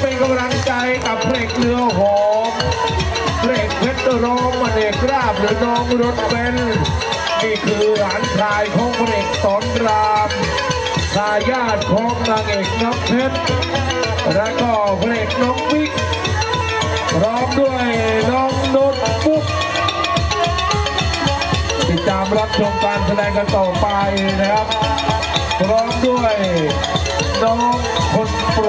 เป็นกำลังใจกับเพลงเรือหอมเพลงเพชรร้องมาเอกราบหรือน้องรถเบนนี่คือหลานชายของเพลงสอนรามทายาทของนางเอกน้ำเพชรและก็เพลงน้องวิกพร้อมด้วยน้องน้ตบุ๊กติดตามรับชมการแสดงกันต่อไปนะครับพร้อมด้วยน้องคนโปร